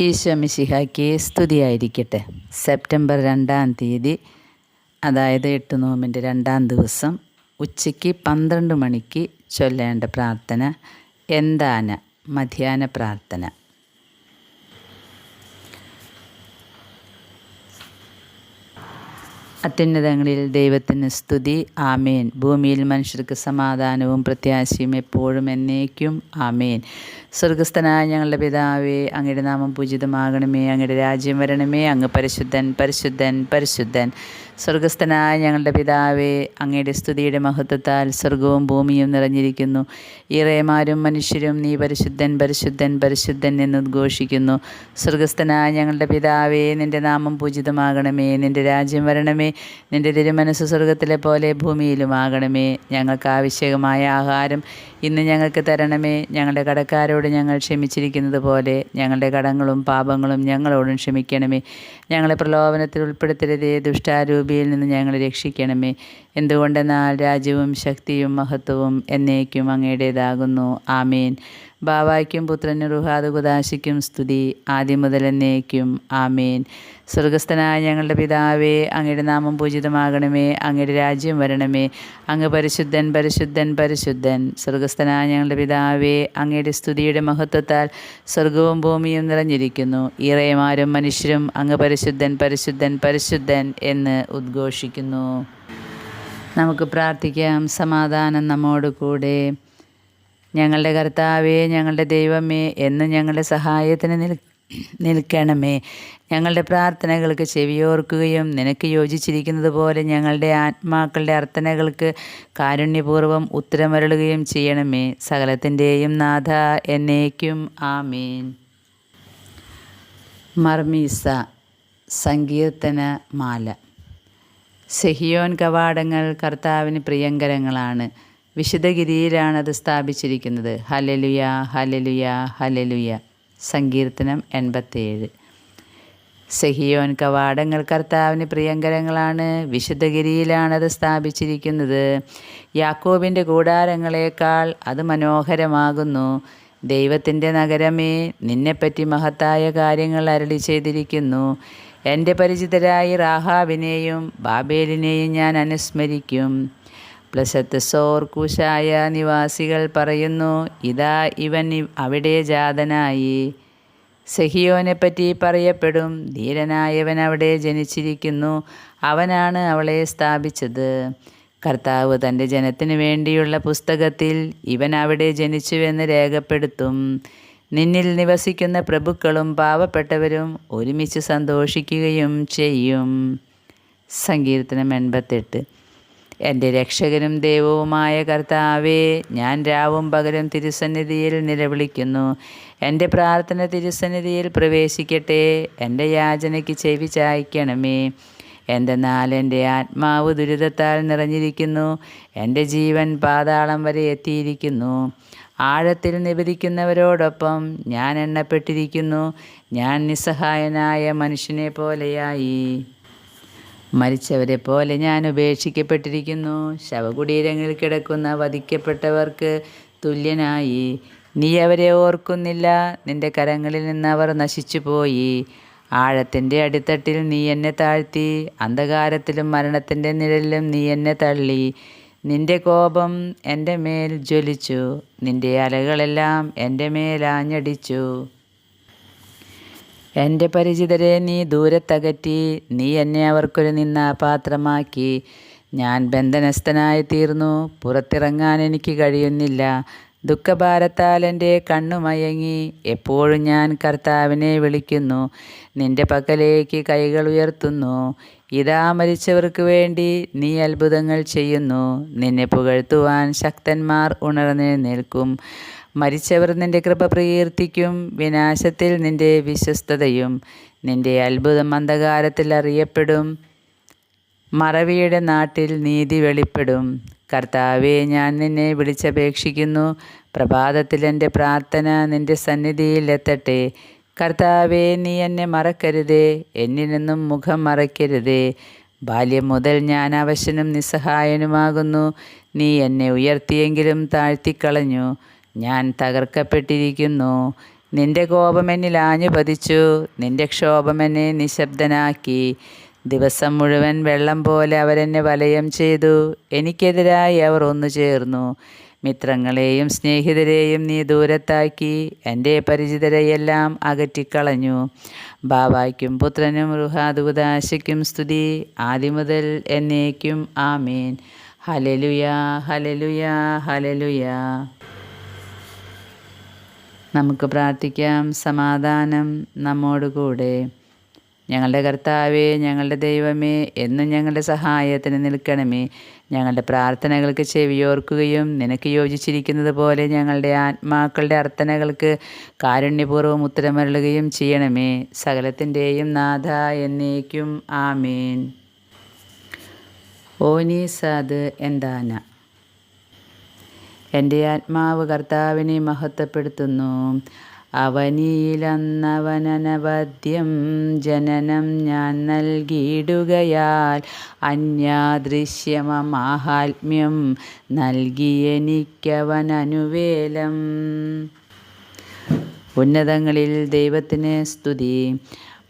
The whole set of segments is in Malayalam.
ഈശോ മിശിഹായ്ക്ക് സ്തുതിയായിരിക്കട്ടെ. സെപ്റ്റംബർ രണ്ടാം തീയതി അതായത് എട്ട് നോമ്പിന്റെ രണ്ടാം ദിവസം ഉച്ചയ്ക്ക് പന്ത്രണ്ട് മണിക്ക് ചൊല്ലേണ്ട പ്രാർത്ഥന എന്താന മധ്യാന പ്രാർത്ഥന? അത്യുന്നതങ്ങളിൽ ദൈവത്തിന് സ്തുതി. ആമേൻ. ഭൂമിയിൽ മനുഷ്യർക്ക് സമാധാനവും പ്രത്യാശയും എപ്പോഴും എന്നേക്കും. ആമേൻ. സ്വർഗസ്ഥനായ ഞങ്ങളുടെ പിതാവേ അങ്ങയുടെ നാമം പൂജിതമാകണമേ. അങ്ങയുടെ രാജ്യം വരണമേ. അങ്ങ് പരിശുദ്ധൻ പരിശുദ്ധൻ പരിശുദ്ധൻ. സ്വർഗസ്ഥനായ ഞങ്ങളുടെ പിതാവേ അങ്ങയുടെ സ്തുതിയുടെ മഹത്വത്താൽ സ്വർഗവും ഭൂമിയും നിറഞ്ഞിരിക്കുന്നു. ഇറയമാരും മനുഷ്യരും നീ പരിശുദ്ധൻ പരിശുദ്ധൻ പരിശുദ്ധൻ എന്ന് ഉദ്ഘോഷിക്കുന്നു. സ്വർഗസ്ഥനായ ഞങ്ങളുടെ പിതാവേ നിന്റെ നാമം പൂജിതമാകണമേ നിന്റെ രാജ്യം വരണമേ നിന്റെ തിരുമനസ് സ്വർഗത്തിലെ പോലെ ഭൂമിയിലുമാകണമേ ഞങ്ങൾക്ക് ആവശ്യകമായ ആഹാരം ഇന്ന് ഞങ്ങൾക്ക് തരണമേ. ഞങ്ങളുടെ കടക്കാരോട് ഞങ്ങൾ ക്ഷമിച്ചിരിക്കുന്നത് പോലെ ഞങ്ങളുടെ കടങ്ങളും പാപങ്ങളും ഞങ്ങളോടും ക്ഷമിക്കണമേ. ഞങ്ങളെ പ്രലോഭനത്തിൽ ഉൾപ്പെടുത്തരുതേ ദുഷ്ടാരൂപിയിൽ നിന്ന് ഞങ്ങളെ രക്ഷിക്കണമേ. എന്തുകൊണ്ടെന്നാൽ രാജ്യവും ശക്തിയും മഹത്വവും എന്നേക്കും അങ്ങയുടേതാകുന്നു. ആമേൻ. ബാവായ്ക്കും പുത്രനും റുഹാദുകുദാശിക്കും സ്തുതി. ആദ്യം മുതൽ എന്നേക്കും. ആമീൻ. സ്വർഗസ്ഥനായ ഞങ്ങളുടെ പിതാവേ അങ്ങയുടെ നാമം പൂജിതമാകണമേ അങ്ങയുടെ രാജ്യം വരണമേ. അങ്ങ് പരിശുദ്ധൻ പരിശുദ്ധൻ പരിശുദ്ധൻ. സ്വർഗസ്ഥനായ ഞങ്ങളുടെ പിതാവേ അങ്ങയുടെ സ്തുതിയുടെ മഹത്വത്താൽ സ്വർഗവും ഭൂമിയും നിറഞ്ഞിരിക്കുന്നു. ഇറയമാരും മനുഷ്യരും അങ്ങ് പരിശുദ്ധൻ പരിശുദ്ധൻ പരിശുദ്ധൻ എന്ന് ഉദ്ഘോഷിക്കുന്നു. നമുക്ക് പ്രാർത്ഥിക്കാം. സമാധാനം നമ്മോട് കൂടെ ഞങ്ങളുടെ കർത്താവേ ഞങ്ങളുടെ ദൈവമേ എന്ന് ഞങ്ങളുടെ സഹായത്തിന് നിൽ നിൽക്കണമേ. ഞങ്ങളുടെ പ്രാർത്ഥനകൾക്ക് ചെവിയോർക്കുകയും നിനക്ക് യോജിച്ചിരിക്കുന്നത് പോലെ ഞങ്ങളുടെ ആത്മാക്കളുടെ അർത്ഥനകൾക്ക് കാരുണ്യപൂർവം ഉത്തരമരുളുകയും ചെയ്യണമേ. സകലത്തിന്റെയും നാഥ എന്നേക്കും. ആമീൻ. മർമീസ സങ്കീർത്തന മാല സെഹിയോൻ കവാടങ്ങൾ കർത്താവിന് പ്രിയങ്കരങ്ങളാണ്. വിശുദ്ധഗിരിയിലാണ് അത് സ്ഥാപിച്ചിരിക്കുന്നത്. ഹലലുയ ഹലലുയ ഹലലുയ സങ്കീർത്തനം എൺപത്തേഴ് സെഹിയോൻ കവാടങ്ങൾ കർത്താവിന് പ്രിയങ്കരങ്ങളാണ്. വിശുദ്ധഗിരിയിലാണ് അത് സ്ഥാപിച്ചിരിക്കുന്നത്. യാക്കോബിന്റെ കൂടാരങ്ങളേക്കാൾ അത് മനോഹരമാകുന്നു. ദൈവത്തിന്റെ നഗരമേ നിന്നെപ്പറ്റി മഹത്തായ കാര്യങ്ങൾ അരളി ചെയ്തിരിക്കുന്നു. എന്റെ പരിചിതരായി റാഹാബിനെയും ബാബേലിനെയും ഞാൻ അനുസ്മരിക്കും. പ്ലസത്ത് സോർ കുശായ നിവാസികൾ പറയുന്നു ഇതാ ഇവൻ അവിടെ ജാതനായി. സെഹിയോനെപ്പറ്റി പറയപ്പെടും ധീരനായവൻ അവിടെ ജനിച്ചിരിക്കുന്നു അവനാണ് അവളെ സ്ഥാപിച്ചത്. കർത്താവ് തന്റെ ജനത്തിനു വേണ്ടിയുള്ള പുസ്തകത്തിൽ ഇവൻ അവിടെ ജനിച്ചുവെന്ന് രേഖപ്പെടുത്തും. നിന്നിൽ നിവസിക്കുന്ന പ്രഭുക്കളും പാവപ്പെട്ടവരും ഒരുമിച്ച് സന്തോഷിക്കുകയും ചെയ്യും. സങ്കീർത്തനം എൺപത്തെട്ട്. എന്റെ രക്ഷകനും ദൈവവുമായ കർത്താവേ ഞാൻ രാവും പകരം തിരുസന്നിധിയിൽ നിലവിളിക്കുന്നു. എന്റെ പ്രാർത്ഥന തിരുസന്നിധിയിൽ പ്രവേശിക്കട്ടെ. എന്റെ യാചനയ്ക്ക് ചെവി ചായ്ക്കണമേ. എന്തെന്നാൽ എന്റെ ആത്മാവ് ദുരിതത്താൽ നിറഞ്ഞിരിക്കുന്നു. എന്റെ ജീവൻ പാതാളം വരെ എത്തിയിരിക്കുന്നു. ആഴത്തിൽ നിവരിക്കുന്നവരോടൊപ്പം ഞാൻ എണ്ണപ്പെട്ടിരിക്കുന്നു. ഞാൻ നിസ്സഹായനായ മനുഷ്യനെ പോലെയായി. മരിച്ചവരെ പോലെ ഞാൻ ഉപേക്ഷിക്കപ്പെട്ടിരിക്കുന്നു. ശവകുടീരങ്ങളിൽ കിടക്കുന്ന വധിക്കപ്പെട്ടവർക്ക് തുല്യനായി. നീ അവരെ ഓർക്കുന്നില്ല. നിന്റെ കരങ്ങളിൽ നിന്ന് അവർ നശിച്ചുപോയി. ആഴത്തിന്റെ അടിത്തട്ടിൽ നീ എന്നെ താഴ്ത്തി. അന്ധകാരത്തിലും മരണത്തിന്റെ നിഴലിലും നീ എന്നെ തള്ളി. നിന്റെ കോപം എന്റെ മേൽ ജ്വലിച്ചു. നിന്റെ അലകളെല്ലാം എന്റെ മേൽ ആഞ്ഞടിച്ചു. എന്റെ പരിചിതരെ നീ ദൂരത്തകറ്റി നീ എന്നെ അവർക്കൊരു നിന്ന പാത്രമാക്കി ഞാൻ ബന്ധനസ്ഥനായി തീർന്നു പുറത്തിറങ്ങാൻ എനിക്ക് കഴിയുന്നില്ല. ദുഃഖഭാരത്താൽ എന്റെ കണ്ണു മയങ്ങി എപ്പോഴും ഞാൻ കർത്താവിനെ വിളിക്കുന്നു നിന്റെ പക്കലേക്ക് കൈകൾ ഉയർത്തുന്നു. ഇതാ മരിച്ചവർക്ക് വേണ്ടി നീ അത്ഭുതങ്ങൾ ചെയ്യുന്നു നിന്നെ പുകഴ്ത്തുവാൻ ശക്തന്മാർ ഉണർന്നെഴുന്നേൽക്കും മരിച്ചവർ നിന്റെ കൃപ പ്രകീർത്തിക്കും വിനാശത്തിൽ നിന്റെ വിശ്വസ്തതയും നിന്റെ അത്ഭുതം അന്ധകാരത്തിൽ അറിയപ്പെടും. മറവിയുടെ നാട്ടിൽ നീതി വെളിപ്പെടും. കർത്താവെ ഞാൻ നിന്നെ വിളിച്ചപേക്ഷിക്കുന്നു. പ്രഭാതത്തിൽ എന്റെ പ്രാർത്ഥന നിന്റെ സന്നിധിയിൽ എത്തട്ടെ. കർത്താവെ നീ എന്നെ മറക്കരുതേ. എന്നിൽ നിന്നും മുഖം മറയ്ക്കരുതേ. ബാല്യം മുതൽ ഞാൻ അവശനും നിസ്സഹായനുമാകുന്നു. നീ എന്നെ ഉയർത്തിയെങ്കിലും താഴ്ത്തിക്കളഞ്ഞു. ഞാൻ തകർക്കപ്പെട്ടിരിക്കുന്നു. നിന്റെ കോപമെന്നിൽ ആഞ്ഞു പതിച്ചു നിന്റെ ക്ഷോഭമെന്നെ നിശബ്ദനാക്കി. ദിവസം മുഴുവൻ വെള്ളം പോലെ അവരെന്നെ വലയം ചെയ്തു. എനിക്കെതിരായി അവർ ഒന്നു ചേർന്നു. മിത്രങ്ങളെയും സ്നേഹിതരെയും നീ ദൂരത്താക്കി. എന്റെ പരിചിതരെയെല്ലാം അകറ്റിക്കളഞ്ഞു. ബാബായ്ക്കും പുത്രനും റുഹാദുദാശയ്ക്കും സ്തുതി. ആദ്യമുതൽ എന്നേക്കും ആമീൻ. ഹലലുയാ ഹലലുയാ ഹലലുയാ നമുക്ക് പ്രാർത്ഥിക്കാം. സമാധാനം നമ്മോടുകൂടെ ഞങ്ങളുടെ കർത്താവേ ഞങ്ങളുടെ ദൈവമേ എന്നും ഞങ്ങളുടെ സഹായത്തിന് നിൽക്കണമേ. ഞങ്ങളുടെ പ്രാർത്ഥനകൾക്ക് ചെവിയോർക്കുകയും നിനക്ക് യോജിച്ചിരിക്കുന്നത് പോലെ ഞങ്ങളുടെ ആത്മാക്കളുടെ അർത്ഥനകൾക്ക് കാരുണ്യപൂർവം ഉത്തരമരുളുകയും ചെയ്യണമേ. സകലത്തിന്റെയും നാഥ എന്നേക്കും. ആമേൻ. ഓനീസാദ് എന്താന എന്റെ ആത്മാവ് കർത്താവിനെ മഹത്വപ്പെടുത്തുന്നു. അവനിയിലന്നവനനവദ്യം ജനനം ഞാൻ നൽകിയിടുകയാൽ അന്യാദൃശ്യമമാഹാത്മ്യം നൽകിയെനിക്കവനനുവേലം ഉന്നതങ്ങളിൽ ദൈവത്തിന് സ്തുതി.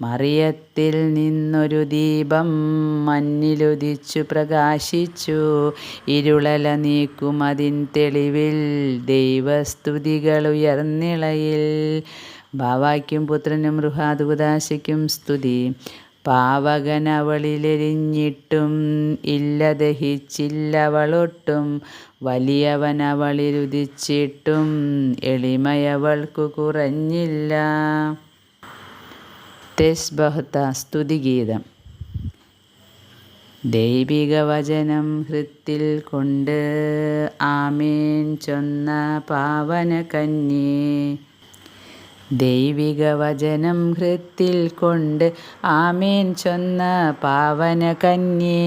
മറിയത്തിൽ നിന്നൊരു ദീപം മഞ്ഞിലുദിച്ചു പ്രകാശിച്ചു. ഇരുളല നീക്കും അതിൻ തെളിവിൽ ദൈവസ്തുതികൾ ഉയർന്നിളയിൽ. ബാവായ്ക്കും പുത്രനും റുഹാദുദാശയ്ക്കും സ്തുതി. പാവകൻ അവളിലെരിഞ്ഞിട്ടും ഇല്ല ദഹിച്ചില്ലവളൊട്ടും വലിയവൻ അവളിരുദിച്ചിട്ടും എളിമയവൾക്കു കുറഞ്ഞില്ല. തെസ്ബഹത്ത സ്തുതിഗീതം ദൈവിക വചനം ഹൃത്തിൽ കൊണ്ട് ആമേൻ ചൊന്ന പാവന കന്യേ ദൈവിക വചനം ഹൃത്തിൽ കൊണ്ട് ആമേൻ ചൊന്ന പാവന കന്യേ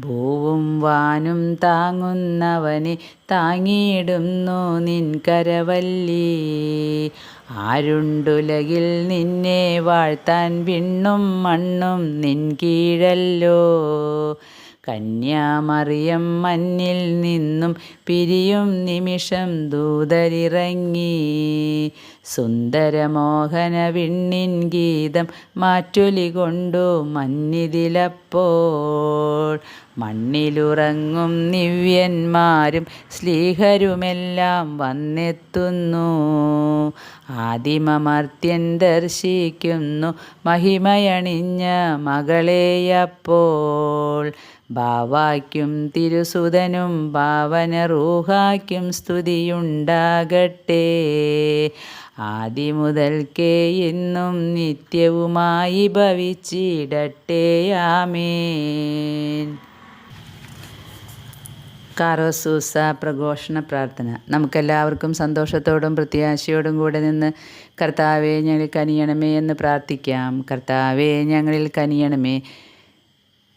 ഭൂവും വാനും താങ്ങുന്നവനെ താങ്ങിയിടുന്നു നിൻ കരവല്ലി। ആരുണ്ടുലകിൽ നിന്നെ വാഴ്ത്താൻ വിണ്ണും മണ്ണും നിൻ കീഴല്ലോ. കന്യാമറിയം മഞ്ഞിൽ നിന്നും പിരിയും നിമിഷം ദൂതരിറങ്ങി. സുന്ദരമോഹന വിണ്ണിൻ ഗീതം മാറ്റൊലി കൊണ്ടു മഞ്ഞിതിലപ്പോൾ. മണ്ണിലുറങ്ങും നിവ്യന്മാരും ശ്ലീഹരുമെല്ലാം വന്നെത്തുന്നു. ആദിമമർത്യൻ ദർശിക്കുന്നു മഹിമയണിഞ്ഞ മകളെയപ്പോൾ. ബാവായ്ക്കും തിരുസുതനും ഭാവന റൂഹാക്കും സ്തുതിയുണ്ടാകട്ടെ. ആദിമുതൽക്കേ എന്നും നിത്യവുമായി ഭവിച്ചിടട്ടെ ആമേൻ. കാറോസൂസ പ്രഘോഷണ പ്രാർത്ഥന. നമുക്കെല്ലാവർക്കും സന്തോഷത്തോടും പ്രത്യാശയോടും കൂടെ നിന്ന് കർത്താവെ ഞങ്ങളിൽ കനിയണമേ എന്ന് പ്രാർത്ഥിക്കാം. കർത്താവെ ഞങ്ങളിൽ കനിയണമേ.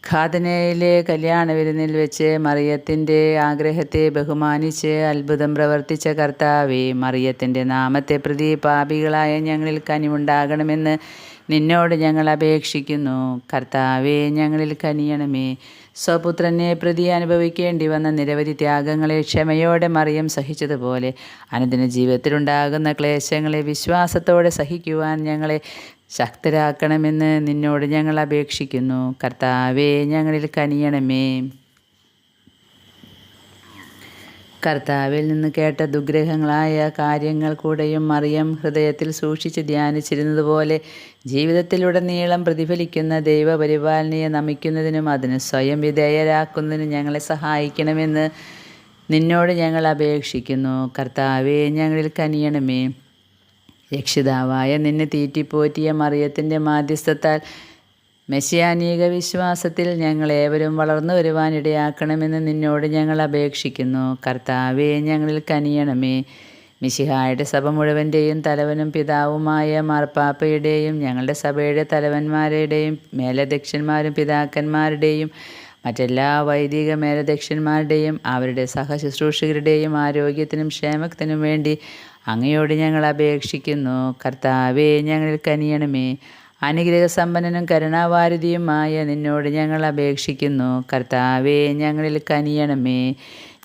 ഖാദനയിലെ കല്യാണ വിരുന്നിൽ വെച്ച് മറിയത്തിന്റെ ആഗ്രഹത്തെ ബഹുമാനിച്ച് അത്ഭുതം പ്രവർത്തിച്ച കർത്താവെ മറിയത്തിന്റെ നാമത്തെ പ്രതി പാപികളായ ഞങ്ങളിൽ കനിവുണ്ടാകണമെന്ന് നിന്നോട് ഞങ്ങൾ അപേക്ഷിക്കുന്നു. കർത്താവെ ഞങ്ങളിൽ കനിയണമേ. സ്വപുത്രനെ പ്രതി അനുഭവിക്കേണ്ടി വന്ന നിരവധി ത്യാഗങ്ങളെ ക്ഷമയോടെ മറിയം സഹിച്ചതുപോലെ അനുദിന ജീവിതത്തിലുണ്ടാകുന്ന ക്ലേശങ്ങളെ വിശ്വാസത്തോടെ സഹിക്കുവാൻ ഞങ്ങളെ ശക്തരാക്കണമെന്ന് നിന്നോട് ഞങ്ങൾ അപേക്ഷിക്കുന്നു. കർത്താവേ ഞങ്ങളിൽ കനിയണമേ. കർത്താവിൽ നിന്ന് കേട്ട ദുഗ്രഹങ്ങളായ കാര്യങ്ങൾ കൂടെയും മറിയം ഹൃദയത്തിൽ സൂക്ഷിച്ച് ധ്യാനിച്ചിരുന്നതുപോലെ ജീവിതത്തിലുടനീളം പ്രതിഫലിക്കുന്ന ദൈവപരിപാലനയെ നമിക്കുന്നതിനും അതിന് സ്വയം വിധേയരാക്കുന്നതിനും ഞങ്ങളെ സഹായിക്കണമെന്ന് നിന്നോട് ഞങ്ങൾ അപേക്ഷിക്കുന്നു. കർത്താവെ ഞങ്ങളിൽ കനിയണമേ. രക്ഷിതാവായ നിന്നെ തീറ്റിപ്പോറ്റിയ മറിയത്തിന്റെ മാധ്യസ്ഥത്താൽ മെസ്സിയാനീക വിശ്വാസത്തിൽ ഞങ്ങൾ ഏവരും വളർന്നു വരുവാനിടയാക്കണമെന്ന് നിന്നോട് ഞങ്ങൾ അപേക്ഷിക്കുന്നു. കർത്താവെ ഞങ്ങളിൽ കനിയണമേ. മിശിഹായുടെ സഭ മുഴുവന്റെയും തലവനും പിതാവുമായ മാർപ്പാപ്പയുടെയും ഞങ്ങളുടെ സഭയുടെ തലവന്മാരുടെയും മേലധ്യക്ഷന്മാരും പിതാക്കന്മാരുടെയും മറ്റെല്ലാ വൈദിക മേലധ്യക്ഷന്മാരുടെയും അവരുടെ സഹശുശ്രൂഷകരുടെയും ആരോഗ്യത്തിനും ക്ഷേമത്തിനും വേണ്ടി അങ്ങയോട് ഞങ്ങൾ അപേക്ഷിക്കുന്നു. കർത്താവേ ഞങ്ങളിൽ കനിയണമേ. അനുഗ്രഹസമ്പന്നനും കരുണാവാരുതിയുമായ നിന്നോട് ഞങ്ങൾ അപേക്ഷിക്കുന്നു. കർത്താവേ ഞങ്ങളിൽ കനിയണമേ.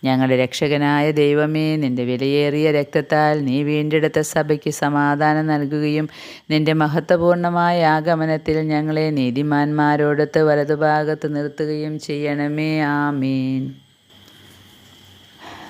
ഞങ്ങളുടെ രക്ഷകനായ ദൈവമേ നിന്റെ വിലയേറിയ രക്തത്താൽ നീ വീണ്ടെടുത്ത സഭയ്ക്ക് സമാധാനം നൽകുകയും നിന്റെ മഹത്വപൂർണമായ ആഗമനത്തിൽ ഞങ്ങളെ നീതിമാന്മാരോടൊത്ത് വലതുഭാഗത്ത് നിർത്തുകയും ചെയ്യണമേ. ആമീൻ.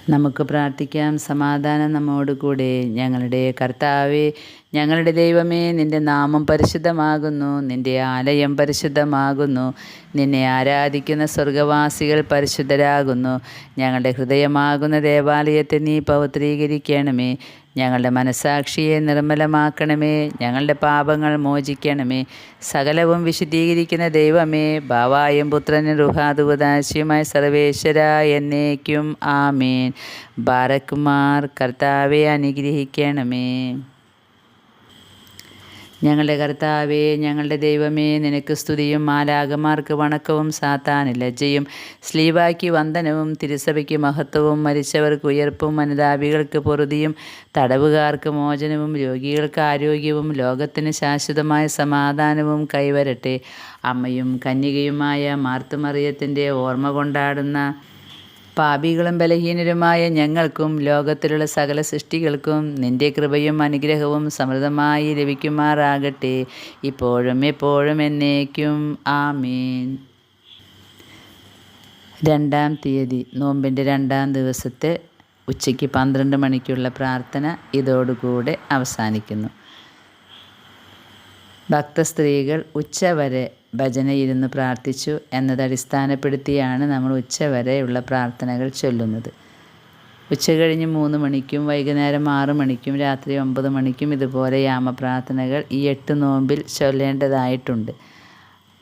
നമുക്ക് പ്രാർത്ഥിക്കാം. സമാധാനം നമ്മോട് കൂടെ ഞങ്ങളുടെ കർത്താവേ ഞങ്ങളുടെ ദൈവമേ നിന്റെ നാമം പരിശുദ്ധമാകുന്നു നിന്റെ ആലയം പരിശുദ്ധമാകുന്നു നിന്നെ ആരാധിക്കുന്ന സ്വർഗവാസികൾ പരിശുദ്ധരാകുന്നു. ഞങ്ങളുടെ ഹൃദയമാകുന്ന ദേവാലയത്തെ നീ പവിത്രീകരിക്കണമേ ഞങ്ങളുടെ മനസാക്ഷിയെ നിർമ്മലമാക്കണമേ ഞങ്ങളുടെ പാപങ്ങൾ മോചിക്കണമേ. സകലവും വിശദീകരിക്കുന്ന ദൈവമേ ഭാവായും പുത്രനും റുഹാദുപദാശിയുമായ സർവേശ്വര എന്നേക്കും ആമേൻ. ബാരക്കുമാർ കർത്താവെ അനുഗ്രഹിക്കണമേ. ഞങ്ങളുടെ കർത്താവേ ഞങ്ങളുടെ ദൈവമേ നിനക്ക് സ്തുതിയും മാലാകമാർക്ക് വണക്കവും സാത്താന് ലജ്ജയും സ്ലീവാക്കി വന്ദനവും തിരുസഭയ്ക്ക് മഹത്വവും മരിച്ചവർക്ക് ഉയർപ്പും അനുതാപികൾക്ക് പൊറുതിയും തടവുകാർക്ക് മോചനവും രോഗികൾക്ക് ആരോഗ്യവും ലോകത്തിന് ശാശ്വതമായ സമാധാനവും കൈവരട്ടെ. അമ്മയും കന്യകയുമായ മാർത്തുമറിയത്തിന്റെ ഓർമ്മ കൊണ്ടാടുന്ന പാപികളും ബലഹീനരുമായ ഞങ്ങൾക്കും ലോകത്തിലുള്ള സകല സൃഷ്ടികൾക്കും നിന്റെ കൃപയും അനുഗ്രഹവും സമൃദ്ധമായി ലഭിക്കുമാറാകട്ടെ. ഇപ്പോഴും എപ്പോഴും എന്നേക്കും. ആമീൻ. രണ്ടാം തീയതി നോമ്പിന്റെ രണ്ടാം ദിവസത്തെ ഉച്ചയ്ക്ക് പന്ത്രണ്ട് മണിക്കുള്ള പ്രാർത്ഥന ഇതോടുകൂടെ അവസാനിക്കുന്നു. ഭക്തസ്ത്രീകൾ ഉച്ചവരെ ഭജനയിരുന്ന് പ്രാർത്ഥിച്ചു എന്നത് അടിസ്ഥാനപ്പെടുത്തിയാണ് നമ്മൾ ഉച്ചവരെയുള്ള പ്രാർത്ഥനകൾ ചൊല്ലുന്നത്. ഉച്ച കഴിഞ്ഞ് മൂന്ന് മണിക്കും വൈകുന്നേരം ആറ് മണിക്കും രാത്രി ഒമ്പത് മണിക്കും ഇതുപോലെ യാമപ്രാർത്ഥനകൾ ഈ എട്ട് നോമ്പിൽ ചൊല്ലേണ്ടതായിട്ടുണ്ട്.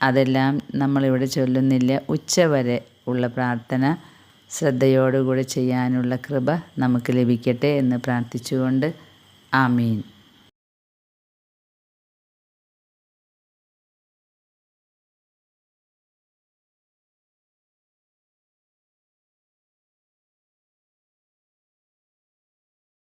അതെല്ലാം നമ്മളിവിടെ ചൊല്ലുന്നില്ല. ഉച്ചവരെ ഉള്ള പ്രാർത്ഥന ശ്രദ്ധയോടുകൂടി ചെയ്യാനുള്ള കൃപ നമുക്ക് ലഭിക്കട്ടെ എന്ന് പ്രാർത്ഥിച്ചുകൊണ്ട്. ആമീൻ.